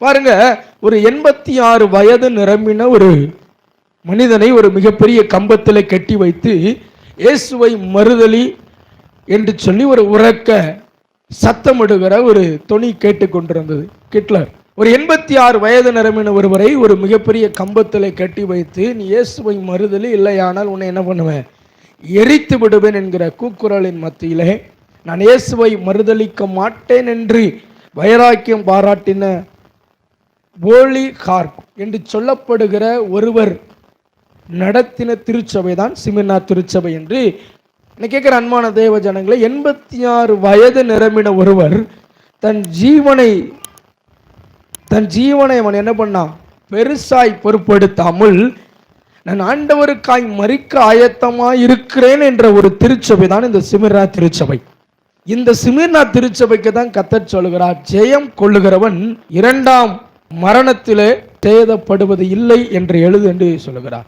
பாருங்க ஒரு எண்பத்தி ஆறு வயது நிரம்பின ஒரு மனிதனை ஒரு மிகப்பெரிய கம்பத்தில் கட்டி வைத்து இயேசுவை மறுதலி என்று சொல்லி ஒரு உறக்க சத்தமிடுகிற ஒரு துணி கேட்டுக்கொண்டிருந்தது. கிட்லர் ஒரு எண்பத்தி ஆறு வயது நிரம்பின ஒருவரை ஒரு மிகப்பெரிய கம்பத்தில் கட்டி வைத்து நீ இயேசுவை மறுதலி இல்லையானால் உன்னை என்ன பண்ணுவேன்? எரித்து விடுவேன் என்கிற கூக்குரலின் மத்தியிலே நான் இயேசுவை மறுதளிக்க மாட்டேன் என்று வைராக்கியம் பாராட்டின போலி கார்ப் என்று சொல்லப்படுகிற ஒருவர் நடத்தின திருச்சபை தான் சிமிர்னா திருச்சபை என்று. நான் கேட்குற அன்பான தேவ ஜனங்களை எண்பத்தி ஆறு வயது நிரம்பின ஒருவர் தன் ஜீவனை தன் ஜீவனை அவன் என்ன பண்ணான் பெருசாய் பொருட்படுத்தாமல் நான் ஆண்டவருக்காய் மறிக்க ஆயத்தமாய் இருக்கிறேன் என்ற ஒரு திருச்சபை தான் இந்த சிமிர்னா திருச்சபை. இந்த சிமிர்னா திருச்சபைக்கு தான் கத்தர் சொல்கிறார் ஜெயம் கொள்ளுகிறவன் இரண்டாம் மரணத்திலே சேதப்படுவது இல்லை என்று எழுது என்று சொல்லுகிறார்.